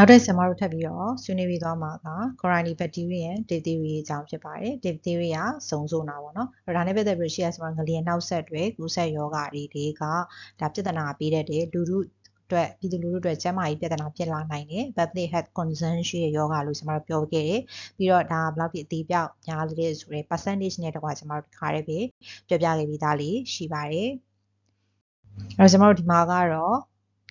နောက်တစ်ဆင်မတို့ထပ်ပြီးတော့ဆွေးနွေးပြီးသွားမှာက coronary bacterium dip theory အကြောင်းဖြစ်ပါတယ် dip theory ကစုံစုံတာပေါ့နော်အဲ့ဒါနဲ့ပတ်သက်ပြီးရှေ့ကဆင်မတို့ငလျင်နောက်ဆက်တွေကူးဆက်ယောဂတွေတွေကဒါပြဿနာပေးတတ်တယ်လူလူအတွက်ပြည်သူလူထုအတွက်ကျန်းမာရေးပြဿနာဖြစ်လာနိုင်တယ် public health concern ရှိတဲ့ယောဂလို့ကျွန်တော်တို့ပြောခဲ့တယ်ပြီးတော့ဒါဘယ်လောက်ထိအသေးပြောက်များလဲဆိုတဲ့ percentage နဲ့တကွာကျွန်တော်တို့ခါရဲပဲပြောပြခဲ့ပြီးသားလေးရှိပါတယ်အဲ့တော့ကျွန်တော်တို့ဒီမှာကတော့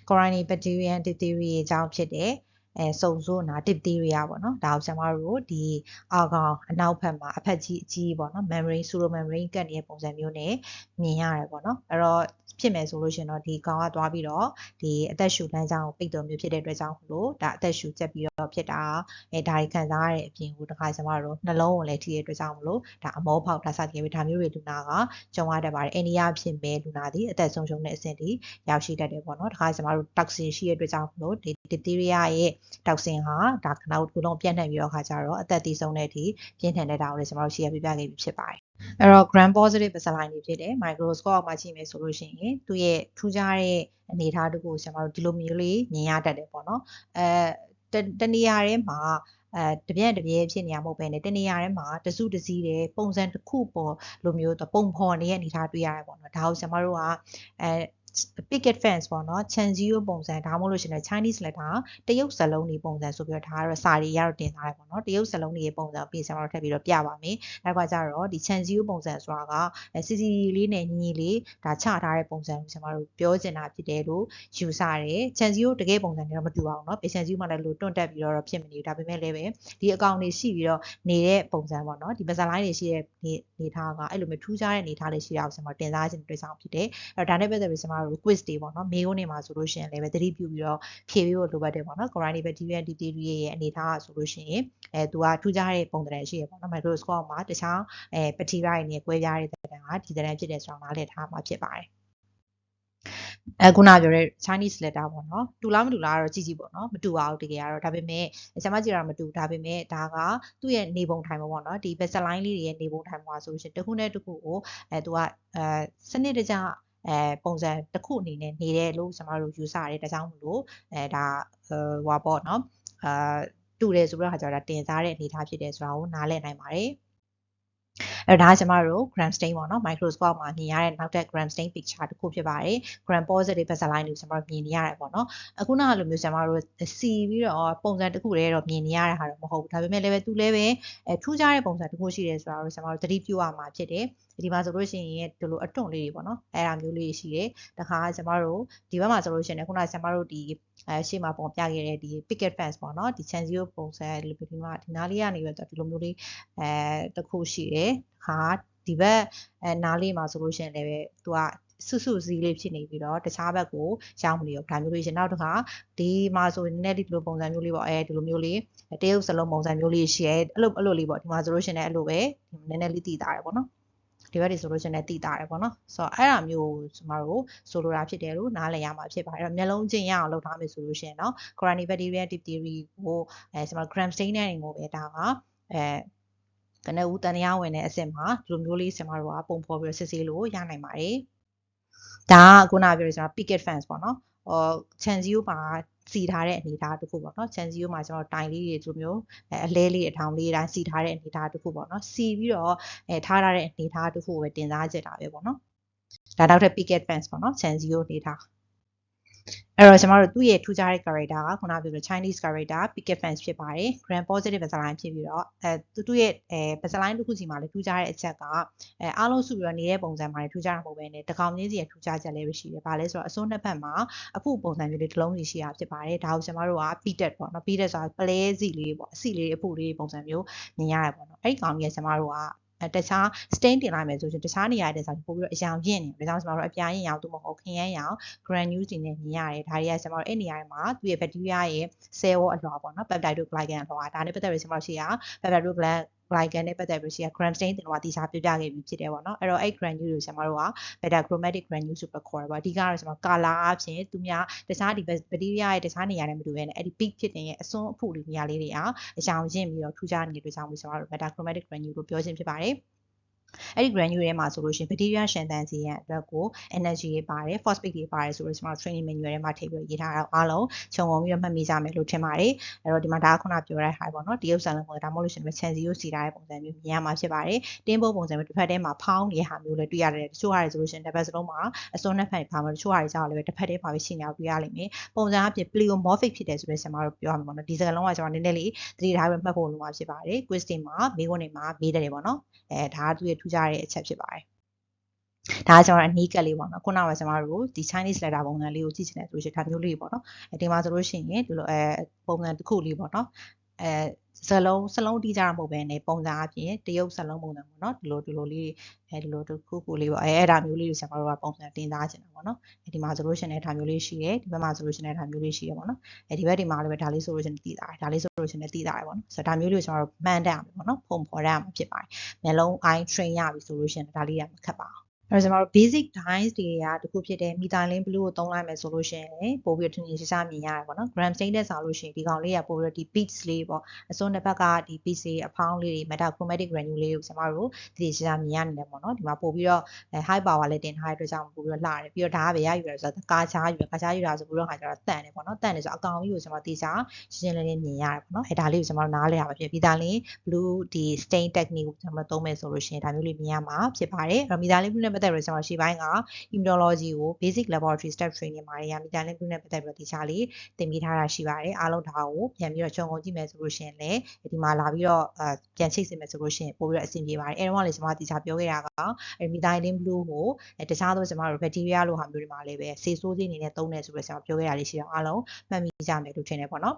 coronary bacterium diphtheria အကြောင်းဖြစ်တဲ့ အဲစုံစိုးနာ diphtheria ပေါ့နော်ဒါကိုကျွန်တော်တို့ဒီအာကောင်အနောက်ဘက်မှာအဖက်ကြီးအကြီးပေါ့နော် membrane pseudo membrane ကတ်နေတဲ့ပုံစံမျိုးနဲ့မြင်ရတယ်ပေါ့နော်အဲ့တော့ဖြစ်မယ်ဆိုလို့ရှင်တော့ဒီကောင်ကသွားပြီးတော့ဒီအသက်ရှူလမ်းကြောင်းကိုပိတ်တော်မျိုးဖြစ်တဲ့အတွက်ကြောင့်မလို့ဒါအသက်ရှူချက်ပြီးတော့ဖြစ်တာအဲဒါတွေခံစားရတဲ့အပြင်ကိုတခါကျွန်တော်တို့နှလုံးကိုလည်းထိတဲ့အတွက်ကြောင့်မလို့ဒါအမောဖောက်ဒါစသည်ဖြင့်ဒါမျိုးတွေလူနာကကြုံရတတ်ပါတယ်အိန္ဒိယဖြစ်မဲ့လူနာဒီအသက်ဆုံးရှုံးတဲ့အဆင့်ဒီရောက်ရှိတတ်တယ်ပေါ့နော်တခါကျွန်တော်တို့ toxin ရှိတဲ့အတွက်ကြောင့်မလို့ဒီ diphtheria ရဲ့ toxin ဟာဒါခဏကုလုံးပြန့်နှံ့ပြီးတော့ခါကြတော့အသက်တည်ဆုံးတဲ့အထိပြင်းထန်တဲ့တာကိုလည်းကျွန်တော်တို့ရှေ့ရပြပြခဲ့ပြီးဖြစ်ပါတယ်အဲ့တော့ gram positive baseline တွေဖြစ်တယ် microscope မှာကြည့်မယ်ဆိုလို့ရှိရင်သူရဲ့ထူးခြားတဲ့အနေအထားတခုကိုကျွန်တော်တို့ဒီလိုမျိုးလေးမြင်ရတတ်တယ်ပေါ့နော်အဲတနေရာထဲမှာအဲတပြက်တပြဲဖြစ်နေရမဟုတ်ပဲねတနေရာထဲမှာတစုတစည်းတဲ့ပုံစံတစ်ခုပေါ်လိုမျိုးပုံဖော်နေတဲ့အနေအထားတွေ့ရတယ်ပေါ့နော်ဒါကိုကျွန်တော်တို့ကအဲ picket fence ပေါ့နော်ခြံစည်းရိုးပုံစံဒါမှမဟုတ်လို့ရှင်လည်း Chinese letter တရုတ်စလုံးတွေပုံစံဆိုပြီးတော့ဒါကတော့စာရီရတော့တင်ထားတယ်ပေါ့နော်တရုတ်စလုံးတွေပုံစံပြင်ဆင်တော့ထပ်ပြီးတော့ပြပါမယ်နောက်ကကြတော့ဒီခြံစည်းရိုးပုံစံဆိုတာက CCD လေးနဲ့ညီညီလေးဒါချထားတဲ့ပုံစံကိုကျွန်တော်တို့ပြောချင်တာဖြစ်တယ်လို့ယူဆတယ်ခြံစည်းရိုးတကယ်ပုံစံတွေတော့မတူအောင်နော်ပေခြံစည်းရိုးမှလည်းလို့တွန့်တက်ပြီးတော့ဖြစ်မနေဘူးဒါပေမဲ့လည်းပဲဒီအကောင့်တွေရှိပြီးတော့နေတဲ့ပုံစံပေါ့နော်ဒီမဇာလိုင်းတွေရှိတဲ့နေထားကအဲ့လိုမျိုးထူးခြားတဲ့နေထားလေးရှိတာကိုကျွန်တော်တင်စားခြင်းတွေ့ဆောင်ဖြစ်တယ်အဲ့တော့ဒါနဲ့ပတ်သက်ပြီးကျွန်တော်တို့ quiz တွေပေါ့နော်မေးခွန်းတွေမှာဆိုလို့ရှိရင်လည်းပဲသတိပြုပြီးတော့ဖြေပေးဖို့လိုအပ်တယ်ပေါ့နော် coronary bacteria diphtheria ရဲ့အနေအထားဆိုလို့ရှိရင်အဲသူကထူးခြားတဲ့ပုံသဏ္ဍာန်ရှိရပေါ့နော် microscope မှာတခြားအဲ bacteria တွေနဲ့ကွဲပြားတဲ့သဏ္ဍာန်ကဒီသဏ္ဍာန်ဖြစ်တဲ့ဆိုတာနားလည်ထားမှာဖြစ်ပါတယ်အဲခုနပြောတဲ့ Chinese letter ပေါ့နော်တူလားမတူလားတော့ကြည့်ကြည့်ပေါ့နော်မတူပါဘူးတကယ်ကတော့ဒါပေမဲ့ဆရာမကြည့်တာမတူဒါပေမဲ့ဒါကသူ့ရဲ့နေပုံထိုင်ပေါ့နော်ဒီ vessel line လေးတွေရဲ့နေပုံထိုင်မှာဆိုလို့ရှိရင်တစ်ခုနဲ့တစ်ခုကိုအဲသူကအဲစနစ်တကျ အဲပုံစံတစ်ခုအနေနဲ့နေတယ်လို့ကျွန်တော်တို့ယူဆရတယ်ဒါကြောင့်မလို့အဲဒါဟိုပေါ့နော်အာတူတယ်ဆိုပြီးတော့ခါကျတော့တင်စားတဲ့အနေအထားဖြစ်တယ်ဆိုတာကိုနားလည်နိုင်ပါတယ်အဲ့ဒါကကျမတို့ gram stain ပေါ့နော် microscope မှာမြင်ရတဲ့နောက်ထပ် gram stain picture တစ်ခုဖြစ်ပါတယ် gram positive vessel line ကိုကျမတို့မြင်နေရတယ်ပေါ့နော်အခုနကလိုမျိုးကျမတို့စီပြီးတော့ပုံစံတစ်ခုတည်းတော့မြင်နေရတဲ့ဟာတော့မဟုတ်ဘူးဒါပေမဲ့လည်းပဲသူလည်းပဲအဲထူးခြားတဲ့ပုံစံတစ်ခုရှိတယ်ဆိုတာကိုကျမတို့သတိပြုရမှာဖြစ်တယ် ဒီမှာဆိုလို့ရှိရင်ဒီလိုအတွန့်လေးတွေပေါ့နော်အဲ့ဒါမျိုးလေးရှိတယ်တခါကျမတို့ဒီဘက်မှာဆိုလို့ရှိရင်ခုနကကျမတို့ဒီအဲရှေ့မှာပုံပြခဲ့တဲ့ဒီ picket fence ပေါ့နော်ဒီ chance ပုံစံဒီမှာဒီနားလေးကနေပြီးတော့ဒီလိုမျိုးလေးအဲတစ်ခုရှိတယ်ဟာဒီဘက်အဲနားလေးမှာဆိုလို့ရှိရင်လည်းသူကစွစွစည်းလေးဖြစ်နေပြီးတော့တခြားဘက်ကိုရောက်မနေတော့ဒါမျိုးလေးရှင်နောက်တစ်ခါဒီမှာဆိုနည်းနည်းဒီလိုပုံစံမျိုးလေးပေါ့အဲဒီလိုမျိုးလေးတရုပ်စလုံးပုံစံမျိုးလေးရှိရဲအဲ့လိုအဲ့လိုလေးပေါ့ဒီမှာဆိုလို့ရှင်လည်းအဲ့လိုပဲနည်းနည်းလေးတည်တာတယ်ပေါ့နော် ဒီဘက်တွေဆိုလို့ရှိရင်လည်းတည်တာတယ်ပေါ့နော်ဆိုတော့အဲ့ဒါမျိုးကျွန်တော်တို့ဆိုလိုတာဖြစ်တယ်လို့နားလည်ရမှာဖြစ်ပါတယ်အဲ့တော့မျက်လုံးချင်းရအောင်လုပ်ထားမယ်ဆိုလို့ရှိရင်เนาะ coronary bacteria diphtheria ကိုအဲကျွန်တော် gram stain နဲ့ကိုပဲဒါကအဲကနဦးတန်တရားဝင်တဲ့အဆင့်မှာဒီလိုမျိုးလေးကျွန်တော်တို့ကပုံဖော်ပြီးစစ်ဆေးလို့ရနိုင်ပါတယ်ဒါကခုနပြောရကျွန်တော် picket fence ပေါ့နော်ဟော chance 0ပါ စီထားတဲ့အနေအထားတစ်ခုပေါ့နော် chance 0မှာကျွန်တော်တိုင်လေးတွေဒီလိုမျိုးအလဲလေးအထောင်လေးတိုင်းစီထားတဲ့အနေအထားတစ်ခုပေါ့နော်စီပြီးတော့အဲထားထားတဲ့အနေအထားတစ်ခုကိုပဲတင်စားကြတာပဲပေါ့နော်ဒါနောက်ထပ် picket fence ပေါ့နော် chance 0အနေအထား အဲ့တော့ကျွန်တော်တို့သူ့ရဲ့ထူးခြားတဲ့ character ကခုနပြောတဲ့ Chinese character picket fence ဖြစ်ပါတယ် gram positive baseline ဖြစ်ပြီးတော့အဲသူသူ့ရဲ့အဲ baseline တစ်ခုစီမှာလည်းထူးခြားတဲ့အချက်ကအဲအားလုံးစုပြီးတော့နေတဲ့ပုံစံမှာထူးခြားတာမဟုတ်ဘဲနဲ့တကောင်ချင်းစီရဲ့ထူးခြားချက်လည်းရှိတယ်။ဘာလဲဆိုတော့အစိုးနှစ်ဖက်မှာအဖုပုံစံမျိုးလေးတစ်လုံးစီရှိတာဖြစ်ပါတယ်။ဒါကိုကျွန်တော်တို့က peated ပေါ့နော် peated ဆိုတာပလဲစီလေးပေါ့အစီလေးအဖုလေးပုံစံမျိုးမြင်ရတယ်ပေါ့နော်။အဲ့ဒီကောင်ကြီးကကျွန်တော်တို့ကအဲ တခြား stain တင်လိုက်မယ်ဆိုရင်တခြားနေရာတွေဆိုပို့ပြီးတော့အရောင်ရင့်နေတယ်ဒါကြောင့်ကျွန်တော်တို့အပြာရင့်ရောင်သူမဟုတ်ခင်းရမ်းရောင် granules တွေနဲ့မြင်ရတယ်ဒါတွေကကျွန်တော်တို့အဲ့နေရာတွေမှာသူ့ရဲ့ bacteria ရဲ့ cell wall အလွှာပေါ့နော် peptide glycan အလွှာဒါနဲ့ပတ်သက်ပြီးကျွန်တော်ရှိရ peptide glycan glycan နဲ့ပတ်သက်ပြီးရှိရ gram stain တင်တော့တိကျပြပြခဲ့ပြီးဖြစ်တယ်ပေါ့နော်အဲ့တော့အဲ့ granule ကိုကျွန်တော်တို့က beta chromatic granule ဆိုပြီးခေါ်တယ်ပေါ့အဓိကတော့ကျွန်တော် color အပြင်သူများတခြားဒီ bacteria ရဲ့တခြားနေရာနဲ့မတူဘဲနဲ့အဲ့ဒီ peak ဖြစ်တဲ့ရဲ့အစွန်းအဖုလေးနေရာလေးတွေအောင်အရောင်ရင့်ပြီးတော့ထူးခြားနေတဲ့အတွက်ကြောင့်ကျွန်တော်တို့ beta chromatic granule လို့ပြောခြင်းဖြစ်ပါတယ် အဲ့ဒီ granule ထဲမှာဆိုလို့ရှိရင် bacteria ရှင်သန်စေရန်အတွက်ကို energy တွေပါတယ် phosphate တွေပါတယ်ဆိုတော့ကျွန်တော် training manual ထဲမှာထည့်ပြီးရေးထားတာအားလုံးခြုံငုံပြီးတော့မှတ်မိကြမယ်လို့ထင်ပါတယ်အဲ့တော့ဒီမှာဒါကခုနပြောတဲ့ဟာပေါ့နော်တရုပ်ဆန်လုံးပုံဒါမှမဟုတ်လို့ရှိရင် chance ကိုစီထားတဲ့ပုံစံမျိုးမြင်ရမှာဖြစ်ပါတယ်တင်းပိုးပုံစံမျိုးတစ်ဖက်ထဲမှာဖောင်းနေတဲ့ဟာမျိုးလည်းတွေ့ရတယ်တချို့ဟာတွေဆိုလို့ရှိရင်တစ်ဖက်စလုံးမှာအစွန်းနှစ်ဖက်ဖောင်းမှာတချို့ဟာတွေကြောက်လည်းတစ်ဖက်ထဲမှာပဲရှင်းနေတာတွေ့ရလိမ့်မယ်ပုံစံအဖြစ် pleomorphic ဖြစ်တယ်ဆိုတော့ကျွန်တော်တို့ပြောရမှာပေါ့နော်ဒီစကားလုံးကကျွန်တော်နည်းနည်းလေးသတိထားပြီးမှတ်ဖို့လိုမှာဖြစ်ပါတယ် quiz တွေမှာမိခွန်းတွေမှာမေးတယ်ပေါ့နော်အဲဒါကသူ့ရဲ့ထူးခြားတဲ့အချက်ဖြစ်ပါတယ်ဒါကကျွန်တော်အနီးကပ်လေးပေါ့နော်ခုနကကျွန်တော်တို့ဒီ Chinese letter ပုံစံလေးကိုကြည့်ချင်တယ်ဆိုရှင်ဒါမျိုးလေးပေါ့နော်အဲဒီမှာဆိုလို့ရှိရင်ဒီလိုအဲပုံစံတစ်ခုလေးပေါ့နော်အဲ စလုံးစလုံးတီးကြတာမဟုတ်ပဲねပုံစံအပြင်တရုပ်စလုံးပုံစံပေါ့နော်ဒီလိုဒီလိုလေးအဲဒီလိုတစ်ခုခုလေးပေါ့အဲအဲ့ဒါမျိုးလေးကိုကျွန်တော်တို့ကပုံစံတင်သားချင်တာပေါ့နော်အဲဒီမှာဆိုလို့ရှိရင်ဒါမျိုးလေးရှိတယ်ဒီဘက်မှာဆိုလို့ရှိရင်ဒါမျိုးလေးရှိတယ်ပေါ့နော်အဲဒီဘက်ဒီမှာလည်းပဲဒါလေးဆိုလို့ရှိရင်တည်တာဒါလေးဆိုလို့ရှိရင်တည်တာပေါ့နော်ဆိုတော့ဒါမျိုးလေးကိုကျွန်တော်တို့မှန်းတတ်အောင်ပေါ့နော်ပုံဖော်ရမှာဖြစ်ပါတယ်မျက်လုံး eye train ရပြီဆိုလို့ရှိရင်ဒါလေးကမခက်ပါဘူး အဲ့တော့ကျွန်တော်တို့ basic dyes တွေကတခုဖြစ်တဲ့ methylene blue ကိုသုံးလိုက်မယ်ဆိုလို့ရှိရင်ပို့ပြီးထင်ထင်ရှားရှားမြင်ရတယ်ပေါ့နော် gram stain တဲ့စာလို့ရှိရင်ဒီကောင်လေးကပို့ပြီးဒီ beads လေးပေါ့အစွန်းတစ်ဘက်ကဒီ beads လေးအဖောင်းလေးတွေ metachromatic granule လေးကိုကျွန်တော်တို့ဒီရှားမြင်ရနေတယ်ပေါ့နော်ဒီမှာပို့ပြီးတော့ high power လေးတင်ထားတဲ့အတွက်ကြောင့်ပို့ပြီးတော့လှတယ်ပြီးတော့ဒါကပဲရယူရဆိုတော့ကာချားယူကာချားယူတာဆိုပြီးတော့ခါကျတော့တန့်တယ်ပေါ့နော်တန့်တယ်ဆိုအကောင်ကြီးကိုကျွန်တော်တေချာရှင်းရှင်းလင်းလင်းမြင်ရတယ်ပေါ့နော်အဲဒါလေးကိုကျွန်တော်နားလဲရမှာဖြစ်ပြီးသားလင်း blue ဒီ stain technique ကိုကျွန်တော်သုံးမယ်ဆိုလို့ရှိရင်ဒါမျိုးလေးမြင်ရမှာဖြစ်ပါတယ်အဲ့တော့ methylene blue နဲ့ပတ်သက်ပြီးကျွန်တော်ရှေ့ပိုင်းက immunology ကို basic laboratory step training မှာရမိတာလည်း group နဲ့ပတ်သက်ပြီးတော့တခြားလေးသင်ပေးထားတာရှိပါတယ်အားလုံးဒါကိုပြန်ပြီးတော့ခြုံငုံကြည့်မယ်ဆိုလို့ရှိရင်လည်းဒီမှာလာပြီးတော့အပြန်ချိတ်စင်မယ်ဆိုလို့ရှိရင်ပို့ပြီးတော့အဆင်ပြေပါတယ်အဲတော့လည်းကျွန်မတခြားပြောခဲ့တာကအဲ methylene blue ကိုတခြားသောကျွန်မတို့ bacteria လိုဟာမျိုးတွေမှာလည်းပဲဆေးဆိုးသေးအနေနဲ့သုံးတယ်ဆိုပြီးကျွန်တော်ပြောခဲ့တာလေးရှိတော့အားလုံးမှတ်မိကြမယ်လို့ထင်တယ်ပေါ့နော်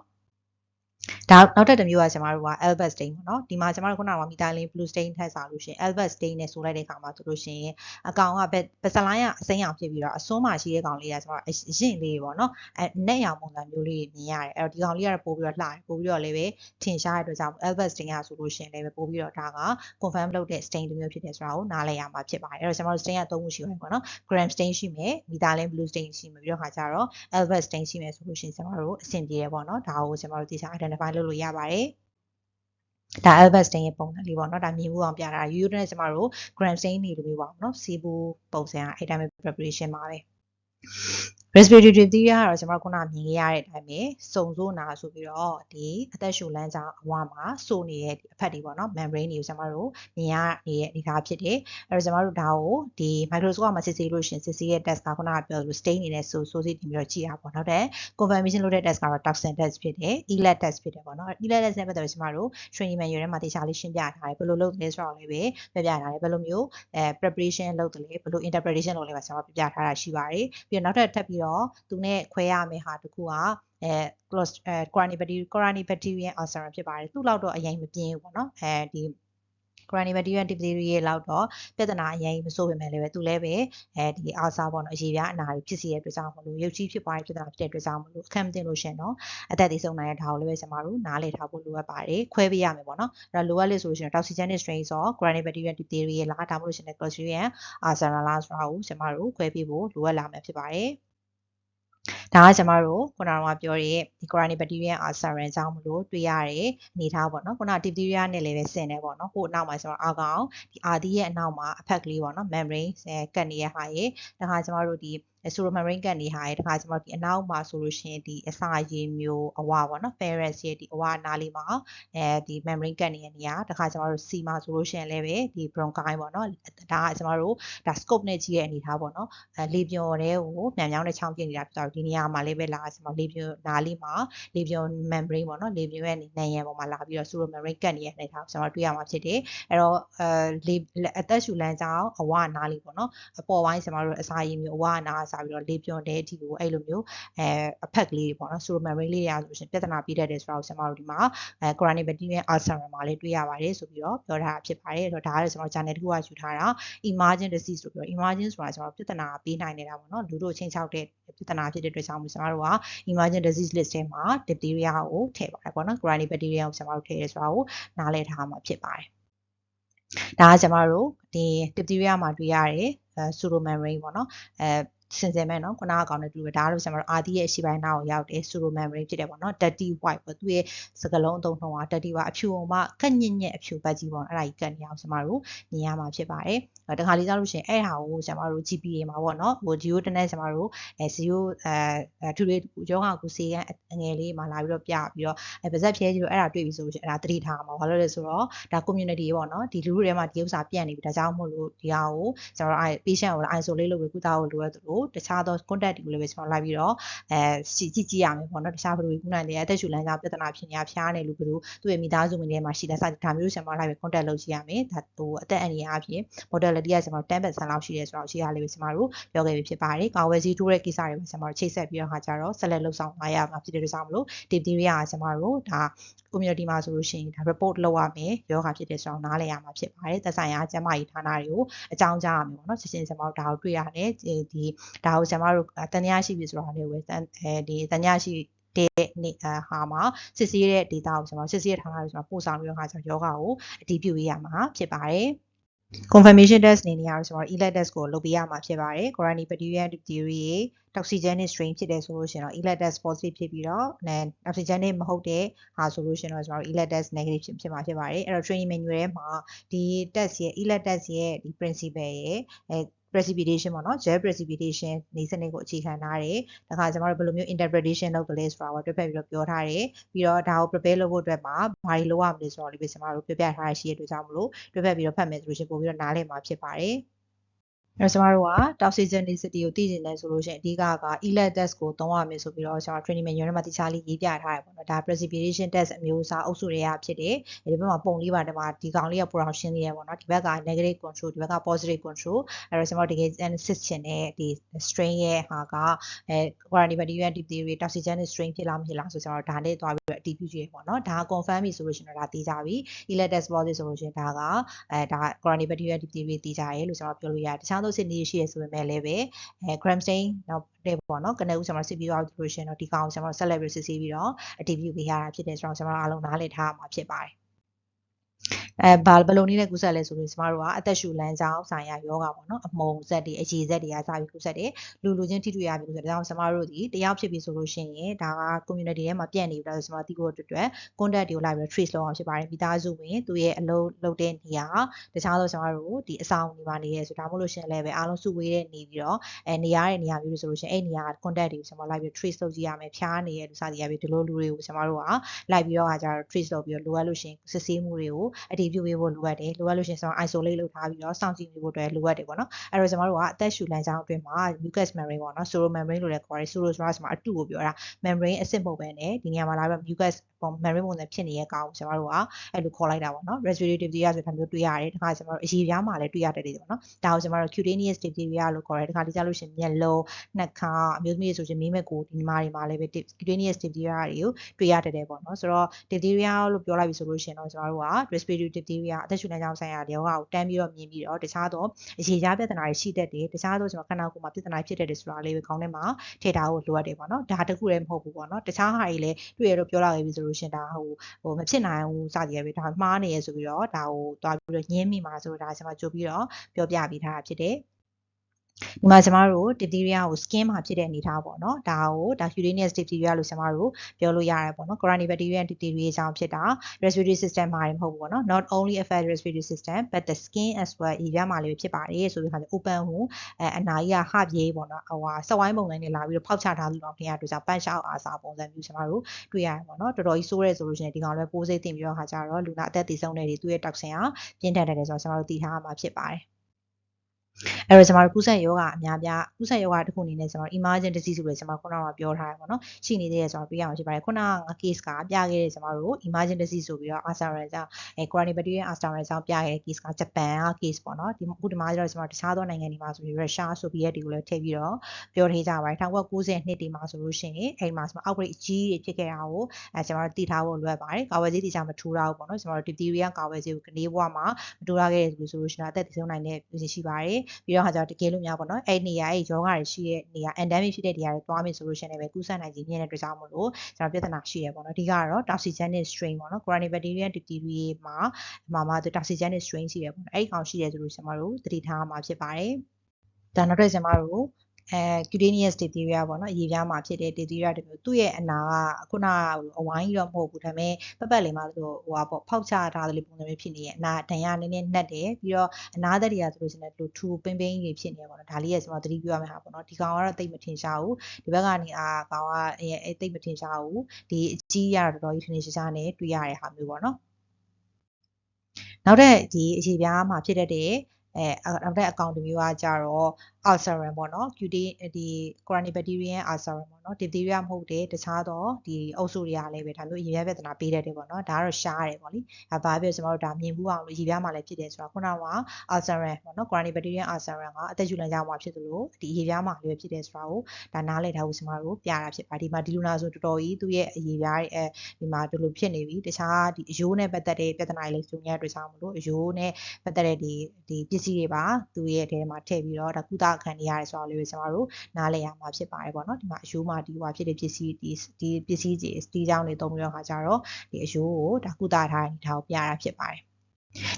ဒါနောက်ထပ်တစ်မျိုးကကျမတို့က Albert stain ပေါ့နော်ဒီမှာကျမတို့ခုနက methylene blue stain ထက်စားလို့ရှိရင် Albert stain နဲ့ဆိုလိုက်တဲ့အခါမှာဆိုလို့ရှိရင်အကောင်ကပစလိုင်းကအစိမ်းအောင်ဖြစ်ပြီးတော့အစွန်းမှာရှိတဲ့ကောင်လေးကကျမတို့အရင်လေးပေါ့နော်အဲနဲ့ရောင်ပုံစံမျိုးလေးမြင်ရတယ်အဲ့တော့ဒီကောင်လေးကတော့ပို့ပြီးတော့လှတယ်ပို့ပြီးတော့လည်းပဲထင်ရှားတဲ့အတွက်ကြောင့် Albert stain ကဆိုလို့ရှိရင်လည်းပဲပို့ပြီးတော့ဒါက confirm လုပ်တဲ့ stain တစ်မျိုးဖြစ်တယ်ဆိုတာကိုနားလည်ရမှာဖြစ်ပါတယ်အဲ့တော့ကျမတို့ stain ကသုံးခုရှိပါတယ်ပေါ့နော် gram stain ရှိမယ် methylene blue stain ရှိမယ်ပြီးတော့ခါကျတော့ Albert stain ရှိမယ်ဆိုလို့ရှိရင်ကျမတို့အဆင်ပြေရပေါ့နော်ဒါကိုကျမတို့ဒီစား identify လုပ်လို့ရပါတယ်ဒါ Albert Stein ရဲ့ပုံစံလေးပေါ့နော်ဒါမြင်မှုအောင်ပြတာရိုးရိုးနဲ့ကျမတို့ gram stain နေလို့မျိုးပါနော်စီးဘူးပုံစံအဲ့တိုင်းပဲ preparation ပါပဲ respiratory diphtheria ကတော့ကျွန်တော်ခုနမြင်ခဲ့ရတဲ့အတိုင်းပဲစုံစိုးနာဆိုပြီးတော့ဒီအသက်ရှူလမ်းကြောင်းအဝမှာစိုးနေတဲ့အဖက်တွေပေါ့နော် membrane တွေကိုကျွန်တော်တို့မြင်ရနေတဲ့အနေအထားဖြစ်တယ်အဲ့တော့ကျွန်တော်တို့ဒါကိုဒီ microscope မှာစစ်ဆေးလို့ရှင်စစ်ဆေးရဲ့ test ကခုနကပြောလို့ stain နေတဲ့ဆိုဆိုစီတင်ပြီးတော့ကြည့်တာပေါ့နောက်တဲ့ confirmation လုပ်တဲ့ test ကတော့ toxin test ဖြစ်တယ် ELAT test ဖြစ်တယ်ပေါ့နော် ELAT test နဲ့ပတ်သက်ပြီးကျွန်တော်တို့ training manual ထဲမှာတေချာလေးရှင်းပြထားတယ်ဘယ်လိုလုပ်လဲဆိုတော့လည်းပဲပြပြထားတယ်ဘယ်လိုမျိုးအဲ preparation လုပ်တယ်လဲဘယ်လို interpretation လုပ်လဲပါကျွန်တော်ပြပြထားတာရှိပါတယ်ပြီးတော့နောက်ထပ်ထပ်ပြီးတော့သူနဲ့ခွဲရမယ့်ဟာတခုကအဲ close အဲ Corynebacterian Corynebacterian ulcer ဖြစ်ပါတယ်သူ့လောက်တော့အရင်မပြင်းဘူးပေါ့နော်အဲဒီ Corynebacterian diphtheria လောက်တော့ပြဿနာအရင်မဆိုးပေမဲ့လည်းပဲသူလည်းပဲအဲဒီအာဆာပေါ့နော်အရေးပြားအနာတွေဖြစ်စီတဲ့အတွက်ကြောင့်မလို့ရုပ်ကြီးဖြစ်ပွားတဲ့ပြဿနာဖြစ်တဲ့အတွက်ကြောင့်မလို့အခက်မသိလို့ရှင်တော့အသက်သေးဆုံးနိုင်တဲ့ဒါကိုလည်းပဲကျွန်တော်တို့နားလည်ထားဖို့လိုအပ်ပါတယ်ခွဲပေးရမယ်ပေါ့နော်အဲ့တော့လိုအပ်လို့ဆိုလို့ရှင် toxigenic strains ရော Corynebacterian diphtheria လားဒါမှမဟုတ်ရှင် Clostridium ulcer လားဆိုတာကိုကျွန်တော်တို့ခွဲပေးဖို့လိုအပ်လာမယ်ဖြစ်ပါတယ် ဒါကကျမတို့ခုနကပြောတဲ့ဒီ Corynebacterian ulcer အကြောင်းမလို့တွေ့ရတဲ့အနေထားပေါ့နော်ခုန diphtheria နဲ့လည်းပဲဆင်တယ်ပေါ့နော်ဟိုအနောက်မှာကျမတို့အာကောင်ဒီအာဒီရဲ့အနောက်မှာအဖက်ကလေးပေါ့နော် membrane ကတ်နေတဲ့ဟာရေဒါကကျမတို့ဒီ ဆိုလို membrane ကန်နေဟာရဲ့တခါကျွန်တော်ဒီအနောက်မှာဆိုလို့ရှိရင်ဒီအစာရည်မျိုးအဝါပေါ့နော် ferrous ရဲ့ဒီအဝါနားလေးမှာအဲဒီ membrane ကန်နေတဲ့နေရာတခါကျွန်တော်တို့ C မှာဆိုလို့ရှိရင်လည်းပဲဒီ bronchi ပေါ့နော်ဒါကကျွန်တော်တို့ဒါ scope နဲ့ကြည့်ရဲ့အနေထားပေါ့နော်အဲလေပြွန်တဲ့ကိုမြန်မြောင်းနဲ့ချောင်းပြနေတာဖြစ်တော့ဒီနေရာမှာလည်းပဲလာကျွန်တော်လေပြွန်နားလေးမှာလေပြွန် membrane ပေါ့နော်လေပြွန်ရဲ့နံရံပေါ်မှာလာပြီးတော့ pseudo membrane ကန်နေတဲ့အနေထားကျွန်တော်တွေ့ရမှာဖြစ်တယ်အဲ့တော့အဲလေအသက်ရှူလမ်းကြောင်းအဝါနားလေးပေါ့နော်အပေါ်ပိုင်းကျွန်တော်တို့အစာရည်မျိုးအဝါနားစားပြီးတော့လေပြွန်တဲ့အထိကိုအဲ့လိုမျိုးအဲအဖက်ကလေးတွေပေါ့နော် pseudo membrane လေးတွေအားဆိုရှင်ပြဿနာပြတတ်တယ်ဆိုတော့ကျွန်တော်တို့ဒီမှာအဲ chronic bacterial ulcer မှာလည်းတွေ့ရပါတယ်ဆိုပြီးတော့ပြောထားတာဖြစ်ပါတယ်အဲ့တော့ဒါကလည်းကျွန်တော် channel တစ်ခုကယူထားတာ emergent disease လို့ပြော emergent ဆိုတာကျွန်တော်ပြဿနာပေးနိုင်နေတာပေါ့နော်လူတို့ချင်းချောက်တဲ့ပြဿနာဖြစ်တဲ့အတွက်ကြောင့်ကျွန်တော်တို့က emergent disease list ထဲမှာ diphtheria ကိုထည့်ပါတယ်ပေါ့နော် chronic bacteria ကိုကျွန်တော်တို့ထည့်ရဲဆိုတာကိုနားလည်ထားမှာဖြစ်ပါတယ်ဒါကကျွန်တော်တို့ဒီ diphtheria မှာတွေ့ရတဲ့ pseudo membrane ပေါ့နော်အဲ စင်စင်မဲ့နော်ခုနကအကောင်နဲ့တူပဲဒါကတော့ကျွန်တော်တို့အာဒီရဲ့အရှိပိုင်းနားကိုရောက်တယ် pseudo membrane ဖြစ်တယ်ပေါ့နော် dirty white ပေါ့သူရဲ့စကလုံးအသုံးနှုန်းက dirty white အဖြူအောင်မှကက်ညစ်ညက်အဖြူပတ်ကြီးပေါ့အဲ့ဒါကြီးကတ်နေအောင်ကျွန်တော်တို့မြင်ရမှာဖြစ်ပါတယ်တခါလေးကြားလို့ရှိရင်အဲ့ဟာကိုကျွန်တော်တို့ GPA မှာပေါ့နော်ဟို geo တနေ့ကျွန်တော်တို့အဲ zero အဲထူလေးကျောင်းကကိုစေကအငယ်လေးမှာလာပြီးတော့ပြပြီးတော့အဲပါဇက်ဖြဲကြီးလို့အဲ့ဒါတွေ့ပြီဆိုလို့ရှိရင်အဲ့ဒါသတိထားမှာဘာလို့လဲဆိုတော့ဒါ community ပေါ့နော်ဒီလူတွေထဲမှာဒီဥစ္စာပြန့်နေပြီဒါကြောင့်မို့လို့ဒီဟာကိုကျွန်တော်တို့အဲ patient ကို isolate လုပ်ပြီးကုသဖို့လိုရသလိုတခြားသော contact တွေကိုလည်းပဲကျွန်တော်လိုက်ပြီးတော့အဲကြည့်ကြည့်ရမယ်ပေါ့နော်တခြားဘယ်လိုကုနိုင်လဲအသက်ရှူလမ်းကြောင်းပြဿနာဖြစ်နေတာဖျားနေလို့ဘယ်လိုသူ့ရဲ့မိသားစုဝင်တွေမှာရှိတဲ့စတဲ့ဒါမျိုးကျွန်တော်လိုက်ပြီး contact လုပ်ကြည့်ရမယ်ဒါဟိုအသက်အန္တရာယ်အဖြစ် mortality ကကျွန်တော်10%လောက်ရှိတယ်ဆိုတော့ရှိရလေးပဲကျွန်တော်တို့ပြောခဲ့ပြီးဖြစ်ပါတယ်ကာဝယ်စီတိုးတဲ့ကိစ္စတွေကိုကျွန်တော်ချိတ်ဆက်ပြီးတော့ခါကြတော့ဆက်လက်လှုပ်ဆောင်လာရမှာဖြစ်တဲ့ကြောင့်မလို့ tip theory ကကျွန်တော်တို့ဒါ community မှာဆိုလို့ရှိရင်ဒါ report လုပ်ရမယ်ယောဂဖြစ်တဲ့ဆိုတော့နားလည်ရမှာဖြစ်ပါတယ်သက်ဆိုင်ရာကျန်းမာရေးဌာနတွေကိုအကြောင်းကြားရမယ်ပေါ့နော်ချက်ချင်းကျွန်တော်တို့ဒါကိုတွေ့ရတယ်ဒီဒါကိုကျွန်တော်တို့တန်တရားရှိပြီဆိုတာလည်းဝယ်အဲဒီတန်တရားရှိတဲ့နေဟာမှာစစ်ဆေးတဲ့ data ကိုကျွန်တော်စစ်ဆေးတဲ့ဌာနတွေကျွန်တော်ပို့ဆောင်ပြီးတော့ခါကျွန်တော်ယောဂကိုအတည်ပြုရမှာဖြစ်ပါတယ် confirmation test အနေနဲ့ကတော့ကျွန်တော် ELAT test ကိုလုပ်ပေးရမှာဖြစ်ပါတယ် Guarani bacteria theory ရေ toxigenic strain ဖြစ်တယ်ဆိုလို့ရှိရင်တော့ ELAT test positive ဖြစ်ပြီးတော့ toxigenic မဟုတ်တဲ့ဟာဆိုလို့ရှိရင်တော့ကျွန်တော် ELAT test negative ဖြစ်ဖြစ်မှာဖြစ်ပါတယ်အဲ့တော့ training manual ထဲမှာဒီ test ရဲ့ ELAT test ရဲ့ဒီ principle ရဲ့အဲ precipitation ပေါ့နော် gel precipitation နေစနစ်ကိုအခြေခံထားတယ်။ဒါခါကျမတို့ဘယ်လိုမျိုး interpretation လုပ်ကြလဲဆိုတာကိုတွက်ဖက်ပြီးတော့ပြောထားတယ်။ပြီးတော့ဒါကို prepare လုပ်ဖို့အတွက်မှာဘာတွေလုပ်ရမလဲဆိုတော့လေးပဲကျမတို့ပြပြထားရရှိရတဲ့အတွက်ကြောင့်မလို့တွက်ဖက်ပြီးတော့ဖတ်မယ်ဆိုလို့ရှိရင်ပို့ပြီးတော့နားလည်မှာဖြစ်ပါတယ်။ အဲကျမတို့က toxicity ကိုသိကျင်တယ်ဆိုလို့ရှိရင်အဓိကက ELAT test ကိုသုံးရမယ်ဆိုပြီးတော့ကျွန်တော် training manual မှာတခြားလေးရေးပြထားရပေါ့နော်ဒါ precipitation test အမျိုးအစားအုပ်စုတွေကဖြစ်တယ်ဒီဘက်မှာပုံလေးပါတမှာဒီကောင်လေးကပိုအောင်ရှင်းသေးရပေါ့နော်ဒီဘက်က negative control ဒီဘက်က positive control အဲတော့ကျွန်တော်တကယ် analysis ချင်တဲ့ဒီ strain ရဲ့ဟာကအဲ quarantine bacteria deep theory toxigenic strain ဖြစ်လားမဖြစ်လားဆိုကျွန်တော်ဒါနဲ့တွားပြီးတော့အတည်ပြုကြည့်ရပေါ့နော်ဒါ confirm ပြီဆိုလို့ရှိရင်တော့ဒါသိကြပြီ ELAT test positive ဆိုလို့ရှိရင်ဒါကအဲဒါ quarantine bacteria deep theory သိကြရဲလို့ကျွန်တော်ပြောလို့ရတယ်တခြားသောစစ်နေရှိရဆိုပေမဲ့လည်းပဲအဲ gram stain နောက်တဲ့ပေါ့နော်ကနေဦးကျွန်တော်စစ်ပြီးတော့လို့ရှိရင်တော့ဒီကောင်ကျွန်တော် celebrate စစ်ဆေးပြီးတော့အတည်ပြုပေးရတာဖြစ်တယ်ဆိုတော့ကျွန်တော်အားလုံးနားလည်ထားမှာဖြစ်ပါတယ် အဲဘာဘယ်လိုနည်းနဲ့ကူးဆက်လဲဆိုလို့ကျမတို့ကအသက်ရှူလမ်းကြောင်းဆိုင်ရာယောဂပေါ့နော်အမုံဆက်တွေအခြေဆက်တွေကစပြီးကူးဆက်တယ်လူလူချင်းထိတွေ့ရပြီဆိုတော့ဒါကြောင့်ကျမတို့ဒီတယောက်ဖြစ်ပြီဆိုလို့ရှိရင်ဒါက community ထဲမှာပြန့်နေပြီဒါဆိုကျမတို့တီးဖို့အတွက် contact တွေကိုလိုက်ပြီး trace လုပ်အောင်ဖြစ်ပါတယ်မိသားစုဝင်သူရဲ့အလုပ်လုပ်တဲ့နေရာတခြားသောကျမတို့ဒီအဆောင်နေပါနေရဲဆိုဒါမှမဟုတ်လို့ရှိရင်လည်းပဲအားလုံးစုဝေးတဲ့နေပြီးတော့အဲနေရတဲ့နေရာမျိုးဆိုလို့ရှိရင်အဲ့နေရာ contact တွေကိုကျမလိုက်ပြီး trace လုပ်ကြည့်ရမယ်ဖြားနေရလူစသည်ရပြီဒီလိုလူတွေကိုကျမတို့ကလိုက်ပြီးတော့အခါကျတော့ trace လုပ်ပြီးတော့လိုအပ်လို့ရှိရင်စစ်ဆေးမှုတွေကိုအတည်ပြုပေးဖို့လိုအပ်တယ်လိုအပ်လို့ရှိရင်ကျွန်တော် isolate လုပ်ထားပြီးတော့စောင့်ကြည့်နေဖို့အတွက်လိုအပ်တယ်ပေါ့နော်အဲ့တော့ကျွန်တော်တို့ကအသက်ရှူလမ်းကြောင်းအတွင်းမှာ mucous membrane ပေါ့နော် pseudo membrane လို့လည်းခေါ်တယ် pseudo ဆိုတာကျွန်တော်အတုကိုပြောတာ membrane အစစ်မဟုတ်ပဲねဒီနေရာမှာလာပြီး mucous membrane ပုံစံဖြစ်နေတဲ့ကောင်ကိုကျွန်တော်တို့ကအဲ့လိုခေါ်လိုက်တာပေါ့နော် respiratory diphtheria ဆိုတာမျိုးတွေ့ရတယ်တခါကျွန်တော်တို့အရေးပြားမှာလည်းတွေ့ရတတ်တယ်ပေါ့နော်ဒါကိုကျွန်တော်တို့ cutaneous diphtheria လို့ခေါ်တယ်တခါတခြားလို့ရှိရင်မျက်လုံးနှာခေါင်းအမျိုးသမီးဆိုရင်မီးမဲ့ကိုဒီမှာတွေမှာလည်းပဲ cutaneous diphtheria တွေကိုတွေ့ရတတ်တယ်ပေါ့နော်ဆိုတော့ diphtheria လို့ပြောလိုက်ပြီဆိုလို့ရှိရင်တော့ကျွန်တော်တို့က respiratory diphtheria အသက်ရှူလမ်းကြောင်းဆိုင်ရာယောဂကိုတန်းပြီးတော့မြင်ပြီးတော့တခြားသောအရေးကြားပြဿနာတွေရှိတတ်တယ်တခြားသောကျွန်တော်ခန္ဓာကိုယ်မှာပြဿနာဖြစ်တတ်တယ်ဆိုတာလေးပဲခေါင်းထဲမှာထည့်ထားဖို့လိုအပ်တယ်ပေါ့နော်ဒါတခုတည်းမဟုတ်ဘူးပေါ့နော်တခြားဟာတွေလည်းတွေ့ရတော့ပြောလာခဲ့ပြီဆိုလို့ရှိရင်ဒါဟိုဟိုမဖြစ်နိုင်ဘူးစသည်ရပဲဒါမှားနေရဆိုပြီးတော့ဒါကိုတွားပြီးတော့ညင်းမိမှာဆိုတော့ဒါကျွန်မကြိုပြီးတော့ပြောပြပေးထားတာဖြစ်တယ် ဒီမှာကျမတို့ diphtheria ကို skin မှာဖြစ်တဲ့အနေထားပေါ့နော်ဒါကိုဒါ Uranus diphtheria လို့ကျမတို့ပြောလို့ရတယ်ပေါ့နော် Corona bacteria diphtheria ကြောင့်ဖြစ်တာ respiratory system မှာမဟုတ်ဘူးပေါ့နော် not only affect respiratory system but the skin as well ဤရမှာလေးဖြစ်ပါတယ်ဆိုပြီးခါကျ open ဟိုအဲအနာကြီးကဟပြေးပေါ့နော်ဟိုဟာစဝိုင်းပုံစံနဲ့လာပြီးတော့ဖောက်ချထားလို့တော့ခင်ဗျာတို့ကြောင့်ပန့်ရှောက်အားစာပုံစံမျိုးကျမတို့တွေ့ရတယ်ပေါ့နော်တော်တော်ကြီးဆိုးရဲဆိုလို့ရှိရင်ဒီကောင်လည်းပိုးစိတ်တင်ပြီးတော့ခါကျတော့လူနာအသက်တည်ဆုံးနေတယ်သူရဲ့ toxin ကပြင်းထန်တယ်ဆိုတော့ကျမတို့သိထားရမှာဖြစ်ပါတယ် အဲ့တော့ကျွန်တော်တို့ကုသယောဂအများပြကုသယောဂတစ်ခုအနေနဲ့ကျွန်တော် emergent disease ဆိုပြီးကျွန်တော်ခုနကပြောထားရပါတော့ရှိနေသေးတယ်ဆိုတော့ပြရအောင်ရှိပါတယ်ခုနက case ကပြခဲ့တဲ့ကျွန်တော်တို့ emergent disease ဆိုပြီးတော့ Asara ကြောင့်အဲ Corona bacteria Asara ကြောင့်ပြခဲ့တဲ့ case ကဂျပန်က case ပေါ့နော်ဒီအခုဒီမှာကျတော့ကျွန်တော်တခြားသောနိုင်ငံတွေမှာဆိုပြီးရုရှားဆိုဗီယက်တွေကိုလည်းထည့်ပြီးတော့ပြောထားကြပါတယ်1990နှစ်တွေမှာဆိုလို့ရှိရင်အဲ့မှာကျွန်တော် outbreak အကြီးကြီးဖြစ်ခဲ့တာကိုအဲကျွန်တော်တို့သိထားဖို့လွယ်ပါတယ်ကာဝယ်ဆေးတိကျမထူတာဘူးပေါ့နော်ကျွန်တော်တို့ diphtheria ကာဝယ်ဆေးကိုကနေဘွားမှာမထူထားခဲ့တယ်ဆိုလို့ရှိရင်အသက်တည်ဆုံးနိုင်တဲ့ပြည်ရှိပါတယ်ပြီးတော့ဟာကျတော့တကယ်လို့များပေါ့နော်အဲ့နေရာအဲ့ယောဂတွေရှိတဲ့နေရာ endemic ဖြစ်တဲ့နေရာတွေသွားမယ်ဆိုလို့ရှိရင်လည်းကူးစက်နိုင်ခြင်းမြင့်တဲ့အတွက်ကြောင့်မို့လို့ကျွန်တော်ပြဿနာရှိရပေါ့နော်အဓိကတော့ toxigenic strain ပေါ့နော် Corynebacteria diphtheria မှာမှာမှာ toxigenic strain ရှိရပေါ့နော်အဲ့ဒီကောင်ရှိရဆိုလို့ကျွန်တော်တို့သတိထားမှာဖြစ်ပါတယ်ဒါနောက်ထပ်ကျွန်တော်တို့ အဲ cutaneous diphtheria ပေါ့နော်အရေပြားမှာဖြစ်တဲ့ diphtheria တစ်မျိုးသူ့ရဲ့အနာကခုနကအဝိုင်းကြီးတော့မဟုတ်ဘူးဒါပေမဲ့ပတ်ပတ်လေးမှာသူဟိုဟာပေါ့ဖောက်ချထားတယ်လို့ပုံစံမျိုးဖြစ်နေရဲ့အနာဒဏ်ရနည်းနည်းနှက်တယ်ပြီးတော့အနာသက်တွေကဆိုလို့ရှိရင်လည်းသူထူပင်းပင်းကြီးဖြစ်နေပေါ့နော်ဒါလေးရဲ့ကျွန်တော်သတိပြုရမယ့်ဟာပေါ့နော်ဒီကောင်ကတော့တိတ်မထင်ရှားဘူးဒီဘက်ကနေအာကောင်ကအဲတိတ်မထင်ရှားဘူးဒီအကြီးရတော့တော်တော်ကြီးထင်ထင်ရှားရှားနဲ့တွေ့ရတဲ့ဟာမျိုးပေါ့နော်နောက်တဲ့ဒီအရေပြားမှာဖြစ်တတ်တဲ့ အဲနောက်တဲ့အကောင့်တစ်မျိုးကကြတော့ ulcerin ပေါ့နော် QT ဒီ Corynebacterian ulcerin ပေါ့နော် diphtheria မဟုတ်တဲ့တခြားသောဒီအုပ်စုတွေကလည်းပဲဒါမျိုးရေပြားပြဿနာပေးတတ်တယ်ပေါ့နော်ဒါကတော့ရှားတယ်ပေါ့လေအဲဘာဖြစ်ကျွန်တော်တို့ဒါမြင်မှုအောင်လို့ရေပြားမှာလည်းဖြစ်တယ်ဆိုတော့ခုနက ulcerin ပေါ့နော် Corynebacterian ulcerin ကအသက်ရှူလမ်းကြောင်းမှာဖြစ်သလိုဒီရေပြားမှာလည်းဖြစ်တယ်ဆိုတာကိုဒါနားလည်ထားဖို့ကျွန်တော်တို့ပြတာဖြစ်ပါဒီမှာဒီလူနာဆိုတော်တော်ကြီးသူ့ရဲ့အရေပြားတွေအဲဒီမှာဒီလိုဖြစ်နေပြီတခြားဒီအယိုးနဲ့ပတ်သက်တဲ့ပြဿနာတွေလည်းကြုံရတဲ့အတွက်ကြောင့်မလို့အယိုးနဲ့ပတ်သက်တဲ့ဒီဒီပစ္စည်းတွေပါသူ့ရဲ့ထဲမှာထည့်ပြီးတော့ဒါကုသခံနေရတယ်ဆိုတော့လေးကိုကျွန်တော်တို့နားလည်ရမှာဖြစ်ပါတယ်ပေါ့နော်ဒီမှာအယိုးမှာဒီဟွာဖြစ်တဲ့ပစ္စည်းဒီဒီပစ္စည်းကြီးစတီးကြောင်းတွေတုံးပြီးတော့ခါကြတော့ဒီအယိုးကိုဒါကုသထားတဲ့အနေထားကိုပြတာဖြစ်ပါတယ်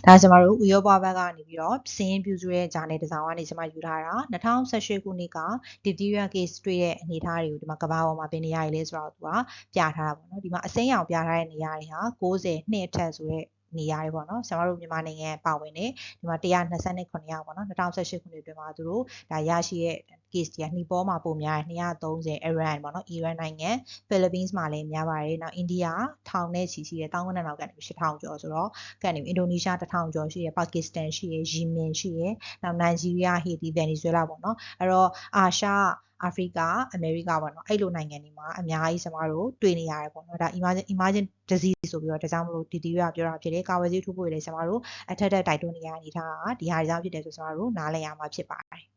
ဒါကျွန်တော်တို့ဥရောပဘက်ကနေပြီးတော့စင်းပြူစုရဲ့ဂျာနယ်တစ်စောင်ကနေကျွန်မယူထားတာ2018ခုနှစ်က diphtheria case တွေ့တဲ့အနေအထားတွေကိုဒီမှာကဘာပေါ်မှာပြင်နေရည်လဲဆိုတော့သူကပြထားတာပေါ့နော်ဒီမှာအစိမ်းရောင်ပြထားတဲ့နေရာတွေဟာ60နှစ်အထက်ဆိုတဲ့ နေရာတွေပေါ့နော်ကျွန်တော်တို့မြန်မာနိုင်ငံပါဝင်နေဒီမှာ129ယောက်ပေါ့နော်2018ခုနှစ်အတွင်းမှာသူတို့ဒါရရှိရဲ့ case တွေကနှီးပေါ်မှာပုံများတယ်230 Iran ပေါ့နော် Iran နိုင်ငံ Philippines မှာလည်းများပါတယ်နောက် India ထောင်နဲ့ချီရှိတယ်တောင်းကနလောက်ကနေ8000ကျော်ဆိုတော့ကနေ Indonesia 1000ကျော်ရှိတယ် Pakistan ရှိတယ် Yemen ရှိတယ်နောက် Nigeria Haiti Venezuela ပေါ့နော်အဲ့တော့အာရှ အာဖရိကအမေရိကပေါ့နော်အဲ့လိုနိုင်ငံတွေမှာအများကြီးကျွန်တော်တို့တွေ့နေရတယ်ပေါ့နော်ဒါ emerging emerging disease ဆိုပြီးတော့ဒါကြောင့်မလို့ဒီတီရပြောတာဖြစ်တယ်ကာဝယ်ဆေးထိုးဖို့လည်းကျွန်တော်တို့အထက်ထက်တိုက်တွန်းနေရတဲ့အနေထားကဒီဟာတွေကြောင့်ဖြစ်တယ်ဆိုကျွန်တော်တို့နားလည်ရမှာဖြစ်ပါတယ်